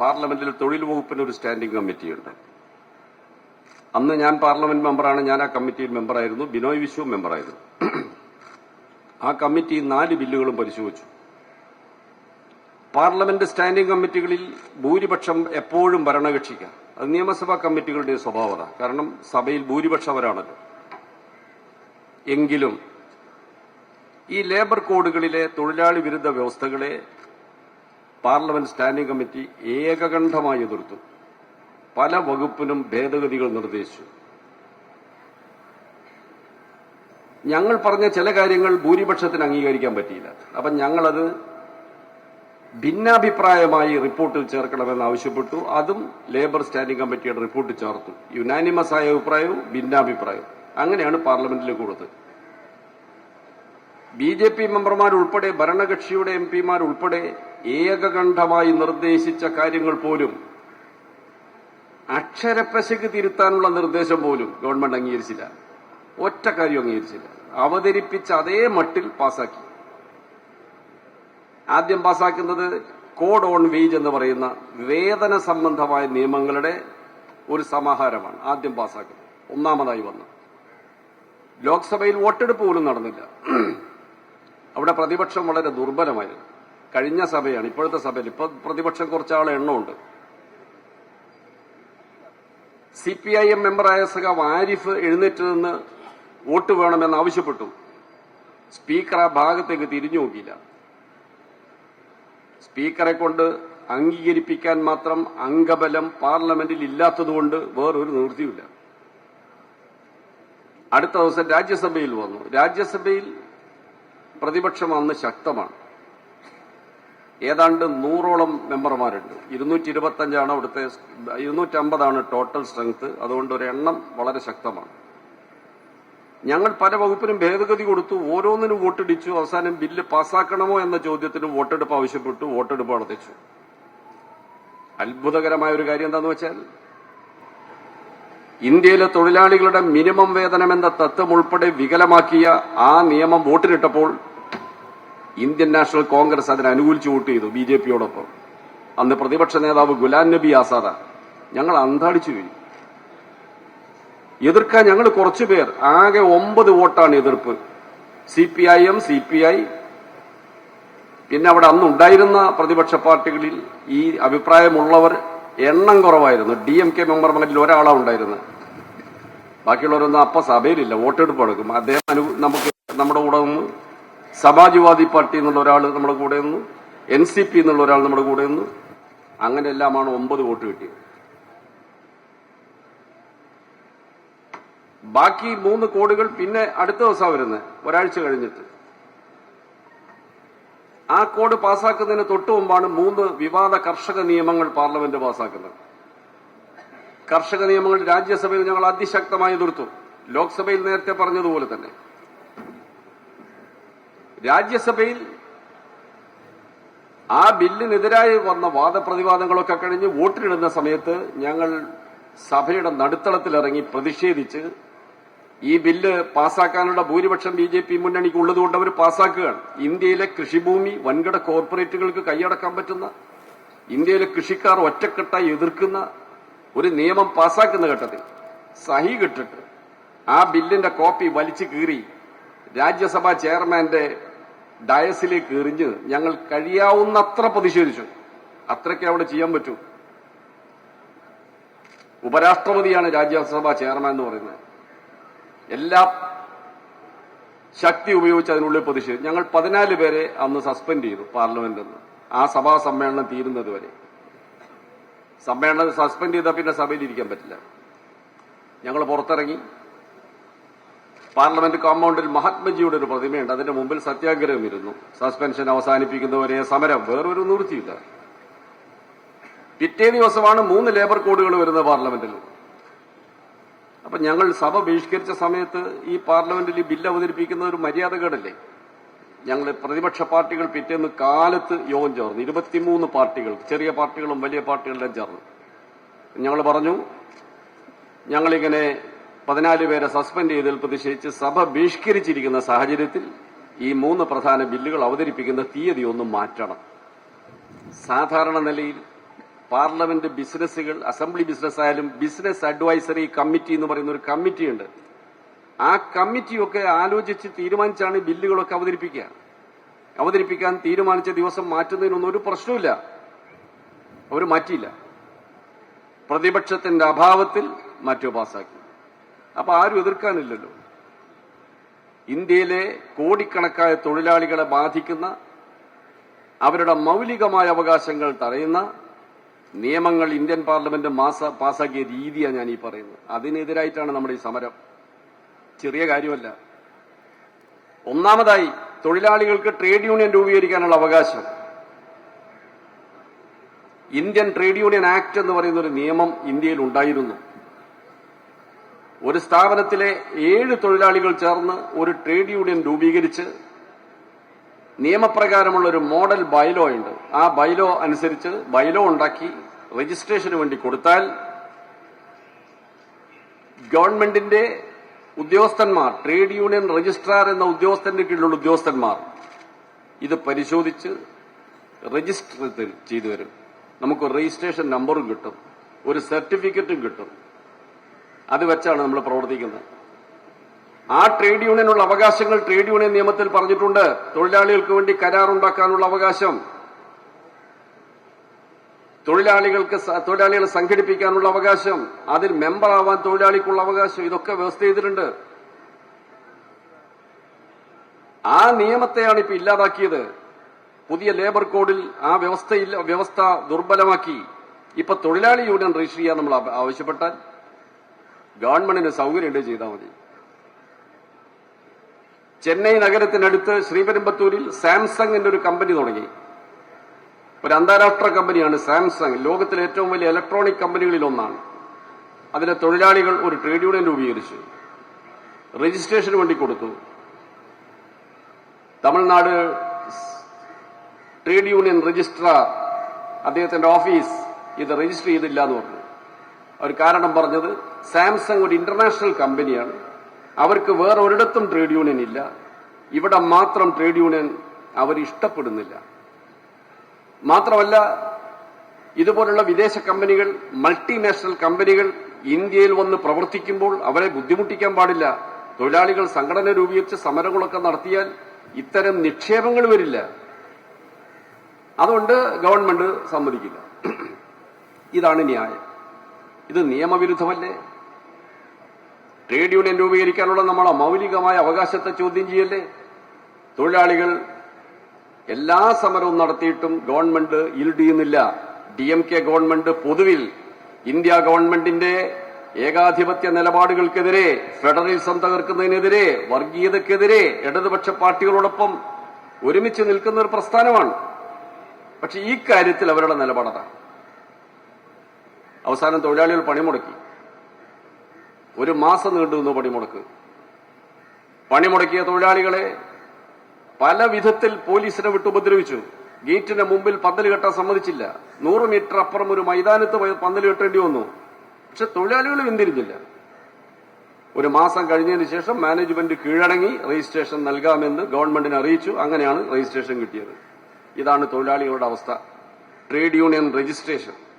പാർലമെന്റിൽ തൊഴിൽ വകുപ്പിന് ഒരു സ്റ്റാൻഡിംഗ് കമ്മിറ്റിയുണ്ട്. അന്ന് ഞാൻ പാർലമെന്റ് മെമ്പറാണ് ഞാൻ ആ കമ്മിറ്റിയിൽ മെമ്പറായിരുന്നു ബിനോയ് വിശ്വം മെമ്പറായിരുന്നു. ആ കമ്മിറ്റി നാല് ബില്ലുകളും പരിശോധിച്ചു. പാർലമെന്റ് സ്റ്റാൻഡിംഗ് കമ്മിറ്റികളിൽ ഭൂരിപക്ഷം എപ്പോഴും ഭരണകക്ഷിക്കാം. അത് നിയമസഭാ കമ്മിറ്റികളുടെ സ്വഭാവത. കാരണം സഭയിൽ ഭൂരിപക്ഷം അവരാണല്ലോ എങ്കിലും ഈ ലേബർ കോഡുകളിലെ തൊഴിലാളി വിരുദ്ധ വ്യവസ്ഥകളെ പാർലമെന്റ് സ്റ്റാൻഡിംഗ് കമ്മിറ്റി ഏകകണ്ഠമായി എതിർത്തു. പല വകുപ്പിനും ഭേദഗതികൾ നിർദ്ദേശിച്ചു. ഞങ്ങൾ പറഞ്ഞ ചില കാര്യങ്ങൾ ഭൂരിപക്ഷത്തിന് അംഗീകരിക്കാൻ പറ്റിയില്ല. അപ്പം ഞങ്ങളത് ഭിന്നാഭിപ്രായമായി റിപ്പോർട്ടിൽ ചേർക്കണമെന്ന് ആവശ്യപ്പെട്ടു. അതും ലേബർ സ്റ്റാൻഡിംഗ് കമ്മിറ്റിയുടെ റിപ്പോർട്ട് ചേർത്തു. യുനാനിമസ് ആയ അഭിപ്രായവും ഭിന്നാഭിപ്രായവും. അങ്ങനെയാണ് പാർലമെന്റിൽ കൊടുത്തത് ബി ജെ പി മെമ്പർമാരുൾപ്പെടെ ഭരണകക്ഷിയുടെ എം പിമാരുൾപ്പെടെ ഏകകണ്ഠമായി നിർദ്ദേശിച്ച കാര്യങ്ങൾ പോലും അക്ഷരപ്പശക്ക് തിരുത്താനുള്ള നിർദ്ദേശം പോലും ഗവൺമെന്റ് അംഗീകരിച്ചില്ല. ഒറ്റ കാര്യം അംഗീകരിച്ചില്ല. അവതരിപ്പിച്ച അതേ മട്ടിൽ പാസാക്കി. ആദ്യം പാസാക്കുന്നത് കോഡ് ഓൺ വേജ് എന്ന് പറയുന്ന വേതന സംബന്ധമായ നിയമങ്ങളുടെ ഒരു സമാഹാരമാണ്. ആദ്യം പാസാക്കുന്നത്. ഒന്നാമതായി വന്നു. ലോക്സഭയിൽ വോട്ടെടുപ്പ് പോലും നടന്നില്ല. അവിടെ പ്രതിപക്ഷം വളരെ ദുർബലമായിരുന്നു. കഴിഞ്ഞ സഭയാണ് ഇപ്പോഴത്തെ സഭയിൽ ഇപ്പൊ പ്രതിപക്ഷം കുറച്ചാളെ എണ്ണമുണ്ട്. സി പി ഐ എം മെമ്പറായ സഖാവ് ആരിഫ് എഴുന്നേറ്റ് നിന്ന് വോട്ട് വേണമെന്ന് ആവശ്യപ്പെട്ടു. സ്പീക്കർ ആ ഭാഗത്തേക്ക് തിരിഞ്ഞു നോക്കിയില്ല. സ്പീക്കറെ കൊണ്ട് അംഗീകരിപ്പിക്കാൻ മാത്രം അംഗബലം പാർലമെന്റിൽ ഇല്ലാത്തതുകൊണ്ട് വേറൊരു നിവൃത്തിയില്ല അടുത്ത ദിവസം രാജ്യസഭയിൽ വന്നു. രാജ്യസഭയിൽ പ്രതിപക്ഷം അന്ന് ശക്തമാണ്. ഏതാണ്ട് നൂറോളം മെമ്പർമാരുണ്ട്. ഇരുന്നൂറ്റി ഇരുപത്തഞ്ചാണ് അവിടുത്തെ ഇരുന്നൂറ്റമ്പതാണ് ടോട്ടൽ സ്ട്രെങ്ത് അതുകൊണ്ട് ഒരു എണ്ണം വളരെ ശക്തമാണ്. ഞങ്ങൾ പല വകുപ്പിനും ഭേദഗതി കൊടുത്തു. ഓരോന്നിനും വോട്ടിടിച്ചു. അവസാനം ബില്ല് പാസ്സാക്കണമോ എന്ന ചോദ്യത്തിന് വോട്ടെടുപ്പ് ആവശ്യപ്പെട്ടു. വോട്ടെടുപ്പ് നടത്തിച്ചു. അത്ഭുതകരമായ ഒരു കാര്യം എന്താന്ന് വെച്ചാൽ ഇന്ത്യയിലെ തൊഴിലാളികളുടെ മിനിമം വേതനം എന്ന തത്വം ഉൾപ്പെടെ വികലമാക്കിയ ആ നിയമം വോട്ടിനിട്ടപ്പോൾ ഇന്ത്യൻ നാഷണൽ കോൺഗ്രസ് അതിനെ അനുകൂലിച്ച് വോട്ട് ചെയ്തു ബി ജെ പിയോടൊപ്പം. അന്ന് പ്രതിപക്ഷ നേതാവ് ഗുലാം നബി ആസാദ ഞങ്ങൾ അന്താടിച്ചു കഴിഞ്ഞു എതിർക്കാൻ ഞങ്ങൾ കുറച്ചു പേർ ആകെ ഒമ്പത് വോട്ടാണ് എതിർപ്പ്. C P I M C P I. പിന്നെ അവിടെ അന്ന് ഉണ്ടായിരുന്ന പ്രതിപക്ഷ പാർട്ടികളിൽ ഈ അഭിപ്രായമുള്ളവർ എണ്ണം കുറവായിരുന്നു. ഡി എം കെ മെമ്പർമാരിൽ ഒരാളാണ് ഉണ്ടായിരുന്നത്. ബാക്കിയുള്ളവരൊന്നും അപ്പ സഭയിലില്ല വോട്ടെടുപ്പ് നടക്കും. അദ്ദേഹം നമുക്ക് നമ്മുടെ കൂടെ നിന്ന് സമാജ്വാദി പാർട്ടി എന്നുള്ള ഒരാൾ നമ്മുടെ കൂടെ നിന്നു. എൻ സി പി എന്നുള്ള ഒരാൾ നമ്മുടെ കൂടെ നിന്നു. അങ്ങനെ എല്ലാമാണ് ഒമ്പത് വോട്ട് കിട്ടിയത്. ബാക്കി മൂന്ന് കോടികൾ പിന്നെ അടുത്ത ദിവസം വരുന്നത് ഒരാഴ്ച കഴിഞ്ഞിട്ട്. ആ കോഡ് പാസാക്കുന്നതിന് തൊട്ടു മുമ്പാണ് മൂന്ന് വിവാദ കർഷക നിയമങ്ങൾ പാർലമെന്റ് പാസാക്കുന്നത് കർഷക നിയമങ്ങൾ രാജ്യസഭയിൽ ഞങ്ങൾ അതിശക്തമായി എതിർത്തു. ലോക്സഭയിൽ നേരത്തെ പറഞ്ഞതുപോലെ തന്നെ. രാജ്യസഭയിൽ ആ ബില്ലിനെതിരായി വന്ന വാദപ്രതിവാദങ്ങളൊക്കെ കഴിഞ്ഞ് വോട്ടിനിടുന്ന സമയത്ത് ഞങ്ങൾ സഭയുടെ നടുത്തളത്തിലിറങ്ങി പ്രതിഷേധിച്ച് ഈ ബില്ല് പാസാക്കാനുള്ള ഭൂരിപക്ഷം ബി ജെ പി മുന്നണിക്ക് ഉള്ളതുകൊണ്ട് അവർ പാസാക്കുകയാണ്. ഇന്ത്യയിലെ കൃഷിഭൂമി വൻകിട കോർപ്പറേറ്റുകൾക്ക് കൈയടക്കാൻ പറ്റുന്ന ഇന്ത്യയിലെ കൃഷിക്കാർ ഒറ്റക്കെട്ടായി എതിർക്കുന്ന ഒരു നിയമം പാസാക്കുന്ന ഘട്ടത്തിൽ സഹി കിട്ടിട്ട് ആ ബില്ലിന്റെ കോപ്പി വലിച്ചു കീറി രാജ്യസഭാ ചെയർമാന്റെ ഡയസിലേക്ക് എറിഞ്ഞ് ഞങ്ങൾ കഴിയാവുന്നത്ര പ്രതിഷേധിച്ചു. അത്രയ്ക്ക് അവിടെ ചെയ്യാൻ പറ്റൂ. ഉപരാഷ്ട്രപതിയാണ് രാജ്യസഭാ ചെയർമാൻ എന്ന് പറയുന്നത്. എല്ലാ ശക്തി ഉപയോഗിച്ച് അതിനുള്ളിൽ പ്രതിഷേധിച്ചു. ഞങ്ങൾ പതിനാല് പേരെ അന്ന് സസ്പെൻഡ് ചെയ്തു പാർലമെന്റിൽ നിന്ന്. ആ സഭാ സമ്മേളനം തീരുന്നത് വരെ. സമ്മേളനം സസ്പെൻഡ് ചെയ്താൽ പിന്നെ സഭയിൽ ഇരിക്കാൻ പറ്റില്ല. ഞങ്ങൾ പുറത്തിറങ്ങി. പാർലമെന്റ് കോമ്പൗണ്ടിൽ മഹാത്മജിയുടെ ഒരു പ്രതിമയുണ്ട്. അതിന്റെ മുമ്പിൽ സത്യാഗ്രഹം ഇരുന്നു. സസ്പെൻഷൻ അവസാനിപ്പിക്കുന്നവരെ സമരം വേറൊരു നിവൃത്തിയില്ല. പിറ്റേ ദിവസമാണ് മൂന്ന് ലേബർ കോഡുകൾ വരുന്നത് പാർലമെന്റിൽ. അപ്പൊ ഞങ്ങൾ സഭ ബഹിഷ്കരിച്ച സമയത്ത് ഈ പാർലമെന്റിൽ ഈ ബില്ല് അവതരിപ്പിക്കുന്ന ഒരു മര്യാദകേടല്ലേ? ഞങ്ങൾ പ്രതിപക്ഷ പാർട്ടികൾ പിറ്റേന്ന് കാലത്ത് യോഗം ചേർന്നു. ഇരുപത്തിമൂന്ന് പാർട്ടികൾ ചെറിയ പാർട്ടികളും വലിയ പാർട്ടികളെല്ലാം ചേർന്നു. ഞങ്ങൾ പറഞ്ഞു ഞങ്ങളിങ്ങനെ പതിനാല് പേരെ സസ്പെൻഡ് ചെയ്തതിൽ പ്രതിഷേധിച്ച് സഭ ബഹിഷ്കരിച്ചിരിക്കുന്ന സാഹചര്യത്തിൽ ഈ മൂന്ന് പ്രധാന ബില്ലുകൾ അവതരിപ്പിക്കുന്ന തീയതി ഒന്ന് മാറ്റണം. സാധാരണ നിലയിൽ പാർലമെന്റ് ബിസിനസ്സുകൾ അസംബ്ലി ബിസിനസ് ആയാലും ബിസിനസ് അഡ്വൈസറി കമ്മിറ്റി എന്ന് പറയുന്ന ഒരു കമ്മിറ്റിയുണ്ട്. ആ കമ്മിറ്റിയൊക്കെ ആലോചിച്ച് തീരുമാനിച്ചാണ് ബില്ലുകളൊക്കെ അവതരിപ്പിക്കുക. അവതരിപ്പിക്കാൻ തീരുമാനിച്ച ദിവസം മാറ്റുന്നതിനൊന്നും ഒരു പ്രശ്നമില്ല അവർ മാറ്റിയില്ല. പ്രതിപക്ഷത്തിന്റെ അഭാവത്തിൽ മാറ്റോ പാസാക്കി. അപ്പൊ ആരും എതിർക്കാനില്ലല്ലോ. ഇന്ത്യയിലെ കോടിക്കണക്കായ തൊഴിലാളികളെ ബാധിക്കുന്ന അവരുടെ മൗലികമായ അവകാശങ്ങൾ തടയുന്ന നിയമങ്ങൾ ഇന്ത്യൻ പാർലമെന്റ് മാസ പാസാക്കിയ രീതിയാണ് ഞാൻ ഈ പറയുന്നത്. അതിനെതിരായിട്ടാണ് നമ്മുടെ ഈ സമരം. ചെറിയ കാര്യമല്ല. ഒന്നാമതായി തൊഴിലാളികൾക്ക് ട്രേഡ് യൂണിയൻ രൂപീകരിക്കാനുള്ള അവകാശം. ഇന്ത്യൻ ട്രേഡ് യൂണിയൻ ആക്ട് എന്ന് പറയുന്ന ഒരു നിയമം ഇന്ത്യയിൽ ഉണ്ടായിരുന്നു. ഒരു സ്ഥാപനത്തിലെ ഏഴ് തൊഴിലാളികൾ ചേർന്ന് ഒരു ട്രേഡ് യൂണിയൻ രൂപീകരിച്ച് നിയമപ്രകാരമുള്ള ഒരു മോഡൽ ബൈലോ ഉണ്ട്. ആ ബൈലോ അനുസരിച്ച് ബൈലോ ഉണ്ടാക്കി രജിസ്ട്രേഷന് വേണ്ടി കൊടുത്താൽ ഗവൺമെന്റിന്റെ ഉദ്യോഗസ്ഥന്മാർ ട്രേഡ് യൂണിയൻ രജിസ്ട്രാർ എന്ന ഉദ്യോഗസ്ഥന്റെ കീഴിലുള്ള ഉദ്യോഗസ്ഥന്മാർ ഇത് പരിശോധിച്ച് രജിസ്റ്റർ ചെയ്തു തരും നമുക്ക് രജിസ്ട്രേഷൻ നമ്പറും കിട്ടും. ഒരു സർട്ടിഫിക്കറ്റും കിട്ടും. അത് വെച്ചാണ് നമ്മൾ പ്രവർത്തിക്കുന്നത്. ആ ട്രേഡ് യൂണിയനുള്ള അവകാശങ്ങൾ ട്രേഡ് യൂണിയൻ നിയമത്തിൽ പറഞ്ഞിട്ടുണ്ട്. തൊഴിലാളികൾക്ക് വേണ്ടി കരാറുണ്ടാക്കാനുള്ള അവകാശം. തൊഴിലാളികൾക്ക് തൊഴിലാളികളെ സംഘടിപ്പിക്കാനുള്ള അവകാശം. അതിൽ മെമ്പറാവാൻ തൊഴിലാളിക്കുള്ള അവകാശം. ഇതൊക്കെ വ്യവസ്ഥ ചെയ്തിട്ടുണ്ട്. ആ നിയമത്തെയാണ് ഇപ്പൊ ഇല്ലാതാക്കിയത്. പുതിയ ലേബർ കോഡിൽ ആ വ്യവസ്ഥയില്ല വ്യവസ്ഥ ദുർബലമാക്കി. ഇപ്പൊ തൊഴിലാളി യൂണിയൻ രജിസ്റ്റർ ചെയ്യാൻ നമ്മൾ ആവ- ആവശ്യപ്പെട്ടാൽ ഗവൺമെന്റിന് സൗകര്യമുണ്ട് ചെയ്താൽ മതി. ചെന്നൈ നഗരത്തിനടുത്ത് ശ്രീപെരുമ്പത്തൂരിൽ സാംസങ്ങിന്റെ ഒരു കമ്പനി തുടങ്ങി. ഒരു അന്താരാഷ്ട്ര കമ്പനിയാണ് സാംസങ്. ലോകത്തിലെ ഏറ്റവും വലിയ ഇലക്ട്രോണിക് കമ്പനികളിൽ ഒന്നാണ്. അതിലെ തൊഴിലാളികൾ ഒരു ട്രേഡ് യൂണിയൻ രൂപീകരിച്ചു. രജിസ്ട്രേഷൻ വേണ്ടി കൊടുത്തു. തമിഴ്നാട് ട്രേഡ് യൂണിയൻ രജിസ്ട്രാർ അദ്ദേഹത്തിന്റെ ഓഫീസ് ഇത് രജിസ്റ്റർ ചെയ്തില്ല എന്ന് പറഞ്ഞു. അവർ കാരണം പറഞ്ഞത് സാംസങ് ഒരു ഇന്റർനാഷണൽ കമ്പനിയാണ്. അവർക്ക് വേറെ ഒരിടത്തും ട്രേഡ് യൂണിയൻ ഇല്ല. ഇവിടെ മാത്രം ട്രേഡ് യൂണിയൻ അവർ ഇഷ്ടപ്പെടുന്നില്ല. മാത്രമല്ല ഇതുപോലുള്ള വിദേശ കമ്പനികൾ മൾട്ടിനാഷണൽ കമ്പനികൾ ഇന്ത്യയിൽ വന്ന് പ്രവർത്തിക്കുമ്പോൾ അവരെ ബുദ്ധിമുട്ടിക്കാൻ പാടില്ല. തൊഴിലാളികൾ സംഘടന രൂപീകരിച്ച് സമരങ്ങളൊക്കെ നടത്തിയാൽ ഇത്തരം നിക്ഷേപങ്ങൾ വരില്ല. അതുകൊണ്ട് ഗവൺമെന്റ് സമ്മതിക്കില്ല. ഇതാണ് ന്യായം. ഇത് നിയമവിരുദ്ധമല്ലേ? ട്രേഡ് യൂണിയൻ രൂപീകരിക്കാനുള്ള നമ്മളെ മൗലികമായ അവകാശത്തെ ചോദ്യം ചെയ്യല്ലേ? തൊഴിലാളികൾ എല്ലാ സമരവും നടത്തിയിട്ടും government yield D M K government പൊതുവിൽ ഇന്ത്യ ഗവൺമെന്റിന്റെ ഏകാധിപത്യ നിലപാടുകൾക്കെതിരെ ഫെഡറലിസം തകർക്കുന്നതിനെതിരെ വർഗീയതക്കെതിരെ ഇടതുപക്ഷ പാർട്ടികളോടൊപ്പം ഒരുമിച്ച് നിൽക്കുന്ന ഒരു പ്രസ്ഥാനമാണ്. പക്ഷെ ഈ കാര്യത്തിൽ അവരുടെ നിലപാടതാണ് അവസാനം തൊഴിലാളികൾ പണിമുടക്കി. ഒരു മാസം നീണ്ടു നിന്നു പണിമുടക്ക്. പണിമുടക്കിയ തൊഴിലാളികളെ പല വിധത്തിൽ പോലീസിനെ വിട്ടുപദ്രവിച്ചു. ഗേറ്റിന്റെ മുമ്പിൽ പന്തൽ കെട്ടാൻ സമ്മതിച്ചില്ല. നൂറ് മീറ്റർ അപ്പുറം ഒരു മൈതാനത്ത് പന്തൽ കെട്ടേണ്ടി വന്നു. പക്ഷെ തൊഴിലാളികൾ പിന്തിരിഞ്ഞില്ല ഒരു മാസം കഴിഞ്ഞതിന് ശേഷം മാനേജ്മെന്റ് കീഴടങ്ങി. രജിസ്ട്രേഷൻ നൽകാമെന്ന് ഗവൺമെന്റിനെ അറിയിച്ചു. അങ്ങനെയാണ് രജിസ്ട്രേഷൻ കിട്ടിയത്. ഇതാണ് തൊഴിലാളികളുടെ അവസ്ഥ. Trade union registration.